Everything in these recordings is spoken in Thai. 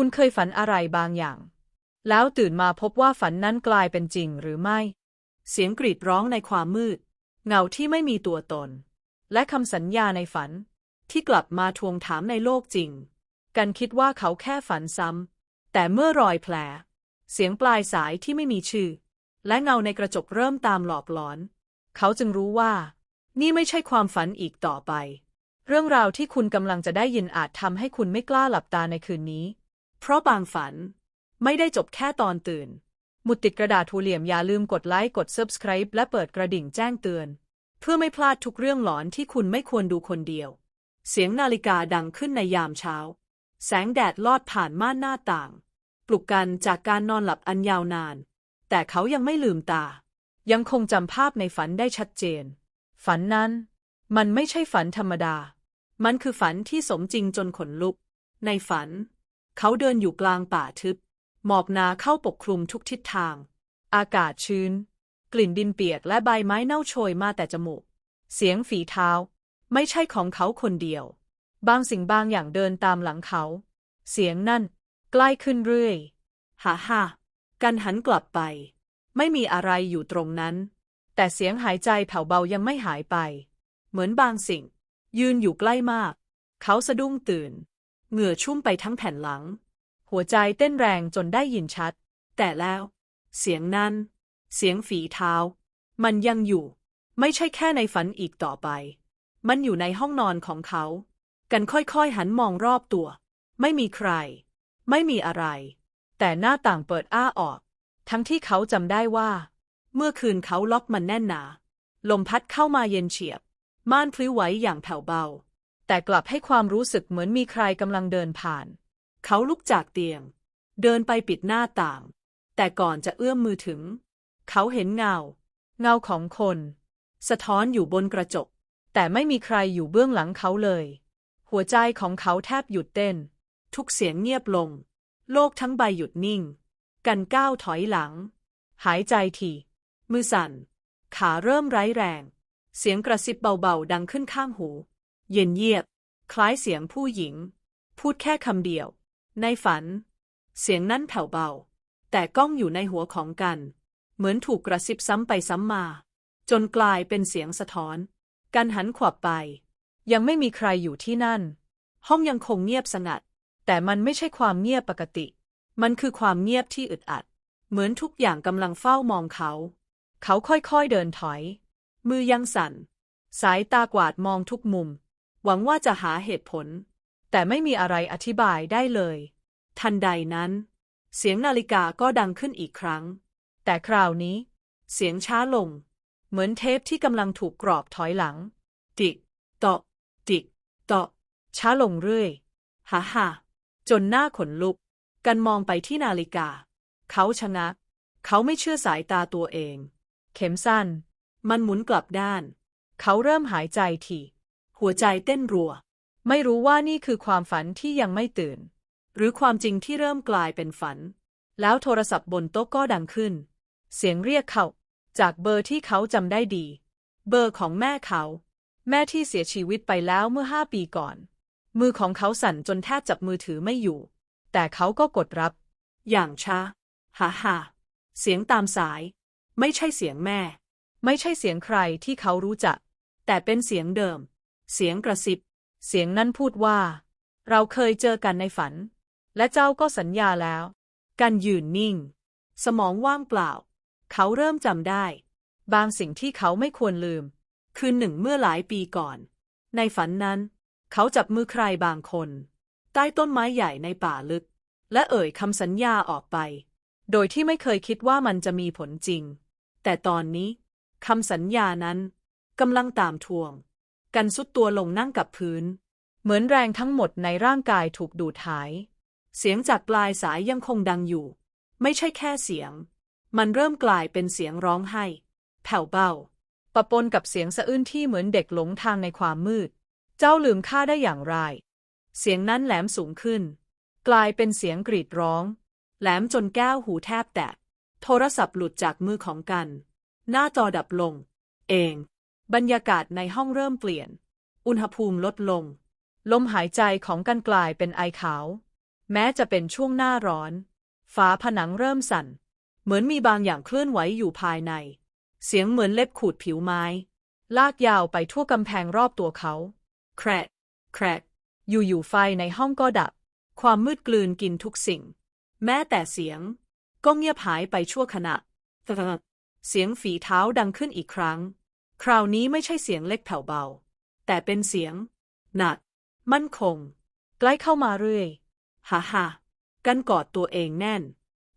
คุณเคยฝันอะไรบางอย่าง แล้วตื่นมาพบว่าฝันนั้นกลายเป็นจริงหรือไม่ เสียงกรีดร้องในความมืด เงาที่ไม่มีตัวตน และคำสัญญาในฝัน ที่กลับมาทวงถามในโลกจริง กันคิดว่าเขาแค่ฝันซ้ำ แต่เมื่อรอยแผล เสียงปลายสายที่ไม่มีชื่อ และเงาในกระจกเริ่มตามหลอกหลอน เขาจึงรู้ว่า นี่ไม่ใช่ความฝันอีกต่อไป เรื่องราวที่คุณกำลังจะได้ยินอาจทำให้คุณไม่กล้าหลับตาในคืนนี้ เพราะบางฝันไม่ได้จบแค่ตอนตื่นหมุดติดกระดาษทูเหลี่ยมอย่าลืมกดไลค์กด Subscribe และเปิดกระดิ่งแจ้งเตือน เพื่อไม่พลาดทุกเรื่องหลอนที่คุณไม่ควรดูคนเดียว เสียงนาฬิกาดังขึ้นในยามเช้า แสงแดดลอดผ่านม่านหน้าต่าง ปลุกกันจากการนอนหลับอันยาวนาน แต่เขายังไม่ลืมตา ยังคงจำภาพในฝันได้ชัดเจน ฝันนั้น มันไม่ใช่ฝันธรรมดา มันคือฝันที่สมจริงจนขนลุก ในฝัน เขาเดินอยู่กลางป่าทึบ หมอกหนาเข้าปกคลุมทุกทิศทาง อากาศชื้น กลิ่นดินเปียกและใบไม้เน่าโชยมาแต่จมูก เสียงฝีเท้า ไม่ใช่ของเขาคนเดียว บางสิ่งบางอย่างเดินตามหลังเขา เสียงนั่น ใกล้ขึ้นเรื่อยฮ่าฮ่ากันหันกลับไป ไม่มีอะไรอยู่ตรงนั้น แต่เสียงหายใจแผ่วเบายังไม่หายไป เหมือนบางสิ่ง ยืนอยู่ใกล้มาก เขาสะดุ้งตื่น เหงื่อชุ่มไปทั้งแผ่นหลัง หัวใจเต้นแรงจนได้ยินชัด แต่แล้ว เสียงนั้น เสียงฝีเท้า มันยังอยู่ ไม่ใช่แค่ในฝันอีกต่อไป มันอยู่ในห้องนอนของเขา กันค่อยๆหันมองรอบตัว ไม่มีใคร ไม่มีอะไร แต่หน้าต่างเปิดอ้าออก ทั้งที่เขาจำได้ว่า เมื่อคืนเขาล็อกมันแน่นหนา ลมพัดเข้ามาเย็นเฉียบ ม่านพลิ้วไหวอย่างแผ่วเบา แต่กลับให้ความรู้สึกเหมือนมีใครกำลังเดินผ่าน เขาลุกจากเตียง เดินไปปิดหน้าต่าง แต่ก่อนจะเอื้อมมือถึง เขาเห็นเงา เงาของคน สะท้อนอยู่บนกระจก แต่ไม่มีใครอยู่เบื้องหลังเขาเลย หัวใจของเขาแทบหยุดเต้น ทุกเสียงเงียบลง โลกทั้งใบหยุดนิ่ง กันก้าวถอยหลัง หายใจทีมือสั่น ขาเริ่มไร้แรง เสียงกระซิบเบาๆ ดังขึ้นข้างหู เย็นเยียบ คล้ายเสียงผู้หญิง พูดแค่คำเดียว ในฝัน เสียงนั้นแผ่วเบา แต่ก้องอยู่ในหัวของกัน เหมือนถูกกระซิบซ้ำไปซ้ำมา จนกลายเป็นเสียงสะท้อน กันหันขวับไป ยังไม่มีใครอยู่ที่นั่น ห้องยังคงเงียบสงัด แต่มันไม่ใช่ความเงียบปกติ มันคือความเงียบที่อึดอัด เหมือนทุกอย่างกำลังเฝ้ามองเขา เขาค่อยๆเดินถอย มือยังสั่น สายตากวาดมองทุกมุม หวังว่าจะหาเหตุผล แต่ไม่มีอะไรอธิบายได้เลย ทันใดนั้น เสียงนาฬิกาก็ดังขึ้นอีกครั้ง แต่คราวนี้ เสียงช้าลง เหมือนเทปที่กำลังถูกกรอบถอยหลัง ติกตอกติกตอกช้าลงเรื่อยฮ่าฮ่าจนหน้าขนลุก กันมองไปที่นาฬิกา เขาชะงัก เขาไม่เชื่อสายตาตัวเอง เข็มสั้น มันหมุนกลับด้าน เขาเริ่มหายใจถี่ หัวใจเต้นรัว ไม่รู้ว่านี่คือความฝันที่ยังไม่ตื่น หรือความจริงที่เริ่มกลายเป็นฝัน แล้วโทรศัพท์บนโต๊ะก็ดังขึ้น เสียงเรียกเขา จากเบอร์ที่เขาจำได้ดี เบอร์ของแม่เขา แม่ที่เสียชีวิตไปแล้วเมื่อห้าปีก่อน มือของเขาสั่นจนแทบจับมือถือไม่อยู่ แต่เขาก็กดรับ อย่างช้าฮ่าฮ่าเสียงตามสาย ไม่ใช่เสียงแม่ ไม่ใช่เสียงใครที่เขารู้จัก แต่เป็นเสียงเดิม เสียงกระซิบ เสียงนั้นพูดว่า เราเคยเจอกันในฝัน และเจ้าก็สัญญาแล้ว กันยืนนิ่ง สมองว่างเปล่า เขาเริ่มจำได้ บางสิ่งที่เขาไม่ควรลืม คืนหนึ่งเมื่อหลายปีก่อน ในฝันนั้น เขาจับมือใครบางคน ใต้ต้นไม้ใหญ่ในป่าลึก และเอ่ยคำสัญญาออกไป โดยที่ไม่เคยคิดว่ามันจะมีผลจริง แต่ตอนนี้คำสัญญานั้นกำลังตามทวง กันสุดตัวลงนั่งกับพื้น เหมือนแรงทั้งหมดในร่างกายถูกดูดหาย เสียงจากปลายสายยังคงดังอยู่ ไม่ใช่แค่เสียง มันเริ่มกลายเป็นเสียงร้องไห้ แผ่วเบาปะปนกับเสียงสะอื้นที่เหมือนเด็กหลงทางในความมืด เจ้าลืมข้าได้อย่างไร เสียงนั้นแหลมสูงขึ้น กลายเป็นเสียงกรีดร้อง แหลมจนแก้วหูแทบแตก โทรศัพท์หลุดจากมือของกัน หน้าจอดับลง เอง บรรยากาศในห้องเริ่มเปลี่ยน อุณหภูมิลดลง ลมหายใจของกันกลายเป็นไอขาว แม้จะเป็นช่วงหน้าร้อน ฝาผนังเริ่มสั่น เหมือนมีบางอย่างเคลื่อนไหวอยู่ภายใน เสียงเหมือนเล็บขูดผิวไม้ ลากยาวไปทั่วกำแพงรอบตัวเขา แครกแครกอยู่ๆไฟในห้องก็ดับ ความมืดกลืนกินทุกสิ่ง แม้แต่เสียง ก็เงียบหายไปชั่วขณะตะเสียงฝีเท้าดังขึ้นอีกครั้ง คราวนี้ไม่ใช่เสียงเล็กแผ่วเบา แต่เป็นเสียง หนัก มั่นคง ใกล้เข้ามาเรื่อยฮ่าฮ่ากันกอดตัวเองแน่น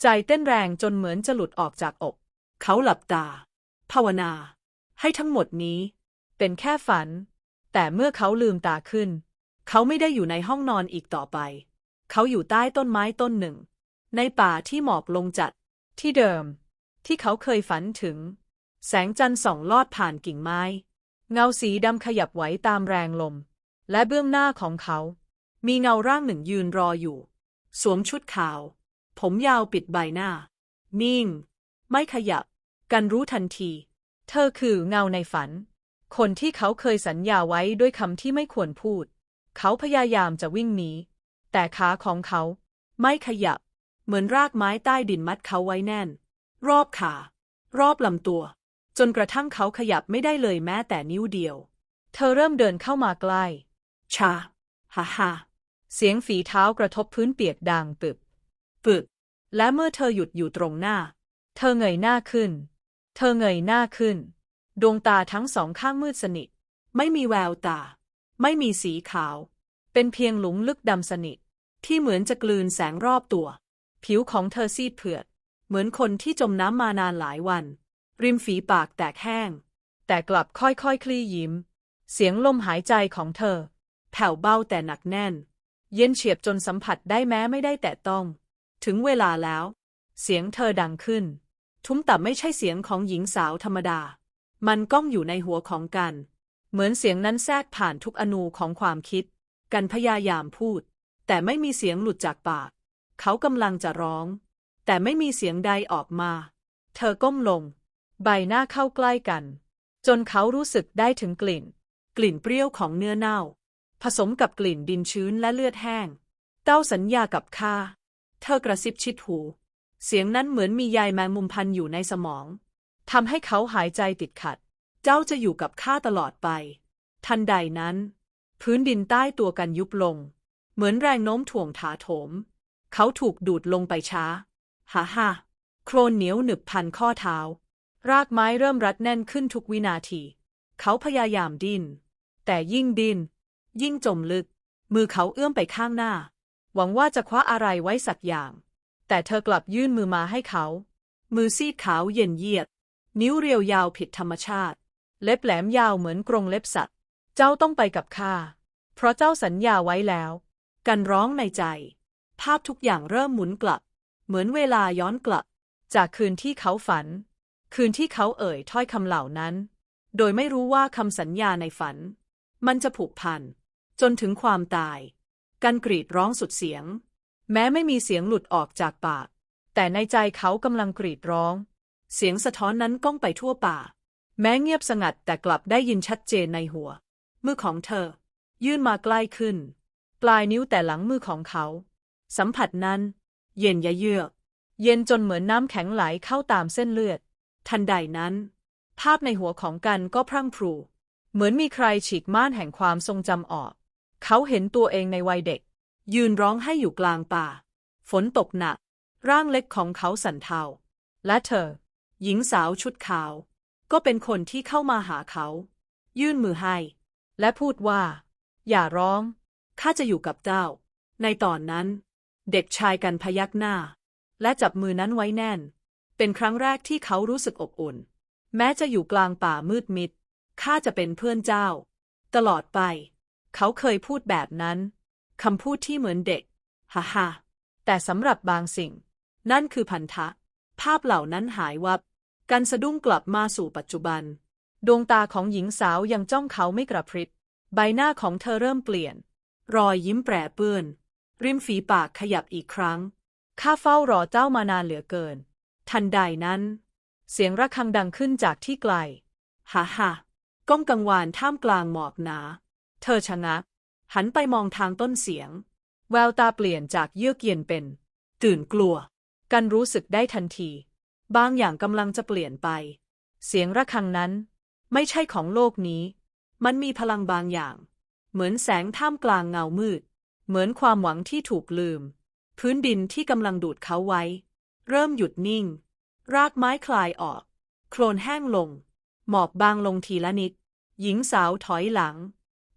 ใจเต้นแรงจนเหมือนจะหลุดออกจากอก เขาหลับตา ภาวนา ให้ทั้งหมดนี้ เป็นแค่ฝัน แต่เมื่อเขาลืมตาขึ้น เขาไม่ได้อยู่ในห้องนอนอีกต่อไป เขาอยู่ใต้ต้นไม้ต้นหนึ่ง ในป่าที่หมอกลงจัด ที่เดิม ที่เขาเคยฝันถึง แสงจันทร์ส่องลอดผ่านกิ่งไม้ เงาสีดำขยับไหวตามแรงลม และเบื้องหน้าของเขา มีเงาร่างหนึ่งยืนรออยู่ สวมชุดขาว ผมยาวปิดใบหน้า นิ่ง ไม่ขยับ กันรู้ทันที เธอคือเงาในฝัน คนที่เขาเคยสัญญาไว้ด้วยคำที่ไม่ควรพูด เขาพยายามจะวิ่งหนีแต่ขาของเขา ไม่ขยับ เหมือนรากไม้ใต้ดินมัดเขาไว้แน่น รอบขา รอบลำตัว จนกระทั่งเขาขยับไม่ได้เลยแม้แต่นิ้วเดียว เธอเริ่มเดินเข้ามาใกล้ ชา ฮ่าฮ่าเสียงฝีเท้ากระทบพื้นเปียกดังปึบ ปึบ และเมื่อเธอหยุดอยู่ตรงหน้า เธอเงยหน้าขึ้น เธอเงยหน้าขึ้น ดวงตาทั้งสองข้างมืดสนิท ไม่มีแววตา ไม่มีสีขาว เป็นเพียงหลุมลึกดำสนิท ที่เหมือนจะกลืนแสงรอบตัว ผิวของเธอซีดเผือด เหมือนคนที่จมน้ำมานานหลายวัน ริมฝีปากแตกแห้ง แต่กลับค่อยๆคคลี่ยิ้ม เสียงลมหายใจของเธอ แผ่วเบาแต่หนักแน่น เย็นเฉียบจนสัมผัสได้แม้ไม่ได้แตะต้อง ถึงเวลาแล้ว เสียงเธอดังขึ้น ทุ้มต่ไม่ใช่เสียงของหญิงสาวธรรมดา มันก้องอยู่ในหัวของกัน เหมือนเสียงนั้นแทรกผ่านทุกอนูของความคิด กันพยายามพูด แต่ไม่มีเสียงหลุดจากปาก เขากำลังจะร้อง แต่ไม่มีเสียงใดออกมา เธอก้มลง ใบหน้าเข้าใกล้กัน จนเขารู้สึกได้ถึงกลิ่น กลิ่นเปรี้ยวของเนื้อเน่า ผสมกับกลิ่นดินชื้นและเลือดแห้ง เต้าสัญญากับข้า เธอกระซิบชิดหู เสียงนั้นเหมือนมีใยแมงมุมพันอยู่ในสมองทำให้เขาหายใจติดขัด เจ้าจะอยู่กับข้าตลอดไป ทันใดนั้น พื้นดินใต้ตัวกันยุบลง เหมือนแรงโน้มถ่วงถาโถม เขาถูกดูดลงไปช้า ฮ่าฮ่าโครนเหนียวหนึบพันข้อเท้า รากไม้เริ่มรัดแน่นขึ้นทุกวินาที เขาพยายามดิ้น แต่ยิ่งดิ้น ยิ่งจมลึก มือเขาเอื้อมไปข้างหน้า หวังว่าจะคว้าอะไรไว้สักอย่าง แต่เธอกลับยื่นมือมาให้เขา มือซีดขาวเย็นเยียด นิ้วเรียวยาวผิดธรรมชาติ เล็บแหลมยาวเหมือนกรงเล็บสัตว์ เจ้าต้องไปกับข้า เพราะเจ้าสัญญาไว้แล้ว กันร้องในใจ ภาพทุกอย่างเริ่มหมุนกลับ เหมือนเวลาย้อนกลับ จากคืนที่เขาฝัน คืนที่เขาเอ่ยถ้อยคำเหล่านั้น โดยไม่รู้ว่าคำสัญญาในฝัน มันจะผูกพัน จนถึงความตาย กันกรีดร้องสุดเสียง แม้ไม่มีเสียงหลุดออกจากปาก แต่ในใจเขากำลังกรีดร้อง เสียงสะท้อนนั้นก้องไปทั่วป่า แม้เงียบสงัดแต่กลับได้ยินชัดเจนในหัว มือของเธอ ยื่นมาใกล้ขึ้น ปลายนิ้วแต่หลังมือของเขา สัมผัสนั้น เย็นยะเยือก เย็นจนเหมือนน้ำแข็งไหลเข้าตามเส้นเลือด ทันใดนั้น ภาพในหัวของกันก็พรั่งพรู เหมือนมีใครฉีกม่านแห่งความทรงจำออก เขาเห็นตัวเองในวัยเด็ก ยืนร้องให้อยู่กลางป่า ฝนตกหนัก ร่างเล็กของเขาสั่นเทา และเธอ หญิงสาวชุดขาว ก็เป็นคนที่เข้ามาหาเขา ยื่นมือให้ และพูดว่า อย่าร้อง ข้าจะอยู่กับเจ้า ในตอนนั้น เด็กชายกันพยักหน้า และจับมือนั้นไว้แน่น เป็นครั้งแรกที่เขารู้สึกอบอุ่น แม้จะอยู่กลางป่ามืดมิด ข้าจะเป็นเพื่อนเจ้า ตลอดไป เขาเคยพูดแบบนั้น คำพูดที่เหมือนเด็ก ฮ่าฮ่าแต่สำหรับบางสิ่ง นั่นคือพันธะ ภาพเหล่านั้นหายวับ กันสะดุ้งกลับมาสู่ปัจจุบัน ดวงตาของหญิงสาวยังจ้องเขาไม่กระพริบ ใบหน้าของเธอเริ่มเปลี่ยน รอยยิ้มแปรเปื้อน ริมฝีปากขยับอีกครั้ง ข้าเฝ้ารอเจ้ามานานเหลือเกิน ทันใดนั้น เสียงระฆังดังขึ้นจากที่ไกล ฮ่าฮ่าก้องกังวานท่ามกลางหมอกหนา เธอชะงัก หันไปมองทางต้นเสียง แววตาเปลี่ยนจากเยือกเย็นเป็น ตื่นกลัว กันรู้สึกได้ทันที บางอย่างกำลังจะเปลี่ยนไป เสียงระฆังนั้น ไม่ใช่ของโลกนี้ มันมีพลังบางอย่าง เหมือนแสงท่ามกลางเงามืด เหมือนความหวังที่ถูกลืม พื้นดินที่กำลังดูดเขาไว้ เริ่มหยุดนิ่ง รากไม้คลายออก โคลนแห้งลง หมอกบางลงทีละนิด หญิงสาวถอยหลัง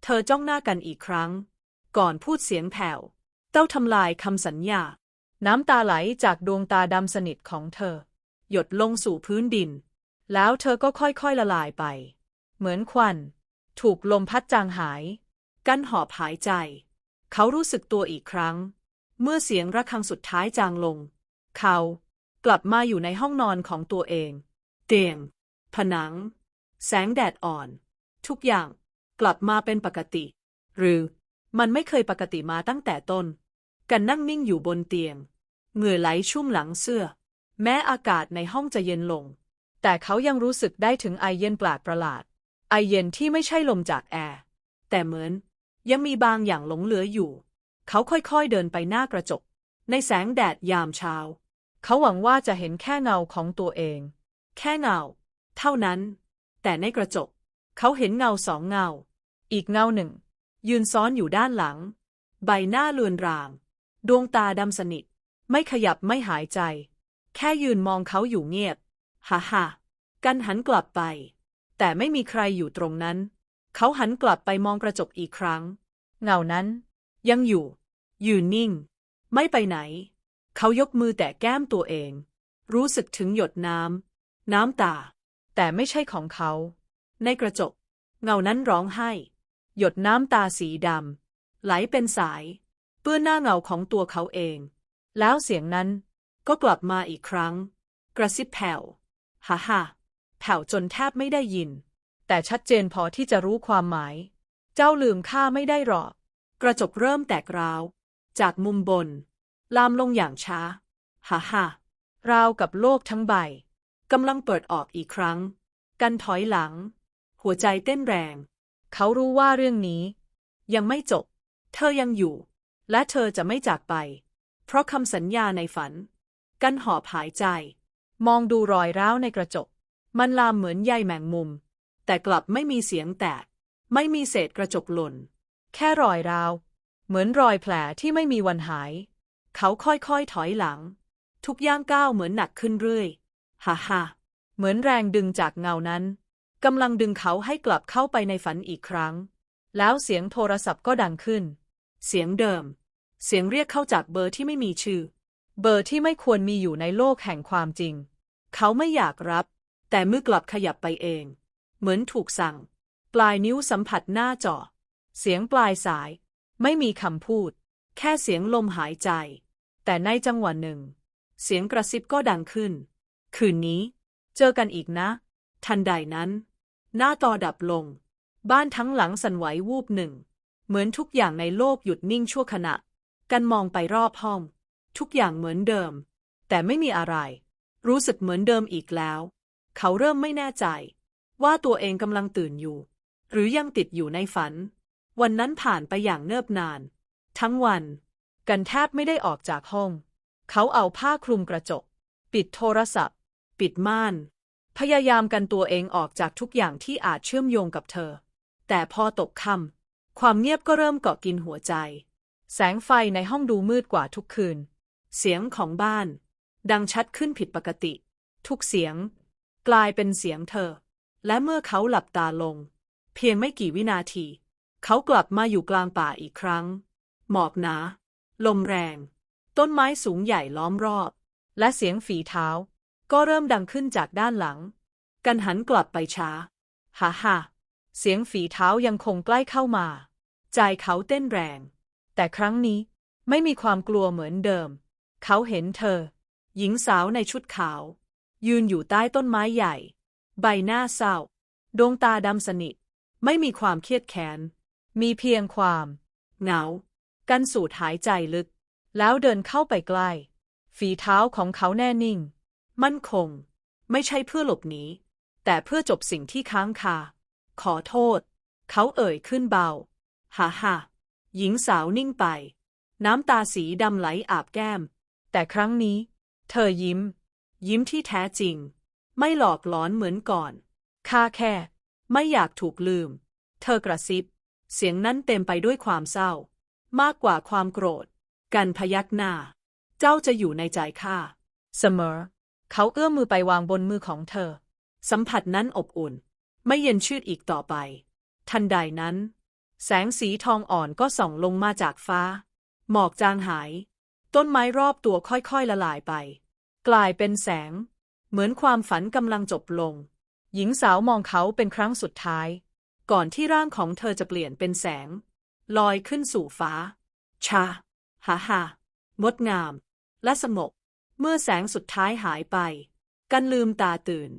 เธอจ้องหน้ากันอีกครั้ง ก่อนพูดเสียงแผ่ว เต้าทำลายคำสัญญา น้ำตาไหลจากดวงตาดำสนิทของเธอ หยดลงสู่พื้นดิน แล้วเธอก็ค่อยๆละลายไป เหมือนควัน ถูกลมพัดจางหาย กั้นหอบหายใจ เขารู้สึกตัวอีกครั้ง เมื่อเสียงระฆังสุดท้ายจางลง เขากลับมาอยู่ในห้องนอนของตัวเอง เตียง ผนัง แสงแดดอ่อน ทุกอย่างกลับมาเป็นปกติ หรือมันไม่เคยปกติมาตั้งแต่ต้น กันนั่งนิ่งอยู่บนเตียง เหงื่อไหลชุ่มหลังเสื้อ แม้อากาศในห้องจะเย็นลง แต่เขายังรู้สึกได้ถึงไอเย็นแปลกประหลาด ไอเย็นที่ไม่ใช่ลมจากแอร์แต่เหมือนยังมีบางอย่างหลงเหลืออยู่ เขาค่อยๆเดินไปหน้ากระจก ในแสงแดดยามเช้า เขาหวังว่าจะเห็นแค่เงาของตัวเอง แค่เงา เท่านั้น แต่ในกระจก เขาเห็นเงาสองเงา อีกเงาหนึ่ง ยืนซ้อนอยู่ด้านหลัง ใบหน้าเลือนราง ดวงตาดำสนิท ไม่ขยับไม่หายใจ แค่ยืนมองเขาอยู่เงียบฮ่าฮ่ากันหันกลับไป แต่ไม่มีใครอยู่ตรงนั้น เขาหันกลับไปมองกระจกอีกครั้ง เงานั้น ยังอยู่ ยืนนิ่ง ไม่ไปไหน เขายกมือแตะแก้มตัวเอง รู้สึกถึงหยดน้ำ น้ำตา แต่ไม่ใช่ของเขา ในกระจก เงานั้นร้องไห้ หยดน้ำตาสีดำไหลเป็นสาย เปื้อนหน้าเงาของตัวเขาเอง แล้วเสียงนั้นก็กลับมาอีกครั้ง กระซิบแผ่วฮ่าฮ่าแผ่วจนแทบไม่ได้ยิน แต่ชัดเจนพอที่จะรู้ความหมาย เจ้าลืมข้าไม่ได้หรอก กระจกเริ่มแตกร้าว จากมุมบน ลามลงอย่างช้า ฮ่าฮ่าราวกับโลกทั้งใบกำลังเปิดออกอีกครั้ง กันถอยหลัง หัวใจเต้นแรง เขารู้ว่าเรื่องนี้ ยังไม่จบ เธอยังอยู่ และเธอจะไม่จากไป เพราะคำสัญญาในฝัน กันหอบหายใจ มองดูรอยร้าวในกระจก มันลามเหมือนใยแมงมุม แต่กลับไม่มีเสียงแตก ไม่มีเศษกระจกหล่น แค่รอยร้าว เหมือนรอยแผลที่ไม่มีวันหาย เขาค่อยๆถอยหลัง ทุกย่างก้าวเหมือนหนักขึ้นเรื่อยฮ่าฮ่าเหมือนแรงดึงจากเงานั้นกำลังดึงเขาให้กลับเข้าไปในฝันอีกครั้ง แล้วเสียงโทรศัพท์ก็ดังขึ้น เสียงเดิม เสียงเรียกเข้าจากเบอร์ที่ไม่มีชื่อ เบอร์ที่ไม่ควรมีอยู่ในโลกแห่งความจริง เขาไม่อยากรับ แต่มือกลับขยับไปเอง เหมือนถูกสั่ง ปลายนิ้วสัมผัสหน้าจอ เสียงปลายสาย ไม่มีคำพูด แค่เสียงลมหายใจ แต่ในจังหวะหนึ่ง เสียงกระซิบก็ดังขึ้น คืนนี้ เจอกันอีกนะ ทันใดนั้น หน้าตอดับลง บ้านทั้งหลังสั่นไหววูบหนึ่ง เหมือนทุกอย่างในโลกหยุดนิ่งชั่วขณะ กันมองไปรอบห้อง ทุกอย่างเหมือนเดิม แต่ไม่มีอะไร รู้สึกเหมือนเดิมอีกแล้ว เขาเริ่มไม่แน่ใจ ว่าตัวเองกำลังตื่นอยู่ หรือยังติดอยู่ในฝัน วันนั้นผ่านไปอย่างเนิบนาน ทั้งวัน กันแทบไม่ได้ออกจากห้อง เขาเอาผ้าคลุมกระจก ปิดโทรศัพท์ ปิดม่าน พยายามกันตัวเองออกจากทุกอย่างที่อาจเชื่อมโยงกับเธอ แต่พอตกค่ำความเงียบก็เริ่มเกาะกินหัวใจ แสงไฟในห้องดูมืดกว่าทุกคืน เสียงของบ้าน ดังชัดขึ้นผิดปกติ ทุกเสียง กลายเป็นเสียงเธอ และเมื่อเขาหลับตาลง เพียงไม่กี่วินาที เขากลับมาอยู่กลางป่าอีกครั้ง หมอกหนา ลมแรง ต้นไม้สูงใหญ่ล้อมรอบ และเสียงฝีเท้า ก็เริ่มดังขึ้นจากด้านหลัง กันหันกลับไปช้าฮ่าฮ่าเสียงฝีเท้ายังคงใกล้เข้ามา ใจเขาเต้นแรง แต่ครั้งนี้ไม่มีความกลัวเหมือนเดิม เขาเห็นเธอ หญิงสาวในชุดขาว ยืนอยู่ใต้ต้นไม้ใหญ่ ใบหน้าเศร้า ดวงตาดำสนิท ไม่มีความเครียดแค้น มีเพียงความเหงากันสูดหายใจลึก แล้วเดินเข้าไปใกล้ ฝีเท้าของเขาแน่นิ่ง มั่นคง ไม่ใช่เพื่อหลบหนีแต่เพื่อจบสิ่งที่ค้างคา ขอโทษ เขาเอ่ยขึ้นเบาฮ่าฮ่าหญิงสาวนิ่งไป น้ำตาสีดำไหลอาบแก้ม แต่ครั้งนี้ เธอยิ้ม ยิ้มที่แท้จริง ไม่หลอกหลอนเหมือนก่อนข้าแค่ ไม่อยากถูกลืม เธอกระซิบ เสียงนั้นเต็มไปด้วยความเศร้า มากกว่าความโกรธ กันพยักหน้า เจ้าจะอยู่ในใจข้าเสมอ เขาเอื้อมมือไปวางบนมือของเธอ สัมผัสนั้นอบอุ่น ไม่เย็นชืดอีกต่อไป ทันใดนั้น แสงสีทองอ่อนก็ส่องลงมาจากฟ้า หมอกจางหาย ต้นไม้รอบตัวค่อยๆละลายไป กลายเป็นแสง เหมือนความฝันกำลังจบลง หญิงสาวมองเขาเป็นครั้งสุดท้าย ก่อนที่ร่างของเธอจะเปลี่ยนเป็นแสง ลอยขึ้นสู่ฟ้า ชา หาหางดงาม และสงบเมื่อแสงสุดท้ายหายไป กันลืมตาตื่น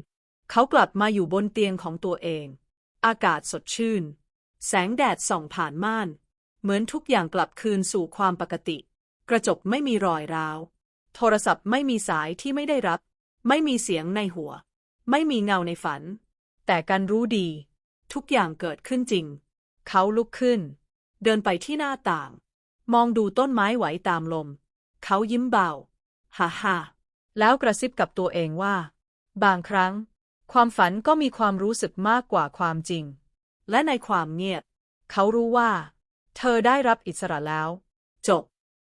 เขากลับมาอยู่บนเตียงของตัวเอง อากาศสดชื่น แสงแดดส่องผ่านม่าน เหมือนทุกอย่างกลับคืนสู่ความปกติ กระจกไม่มีรอยร้าว โทรศัพท์ไม่มีสายที่ไม่ได้รับ ไม่มีเสียงในหัว ไม่มีเงาในฝัน แต่กันรู้ดี ทุกอย่างเกิดขึ้นจริง เขาลุกขึ้น เดินไปที่หน้าต่าง มองดูต้นไม้ไหวตามลม เขายิ้มเบาฮ่าฮ่าแล้วกระซิบกับตัวเองว่า บางครั้ง ความฝันก็มีความรู้สึกมากกว่าความจริง และในความเงียบ เขารู้ว่า เธอได้รับอิสระแล้ว จบ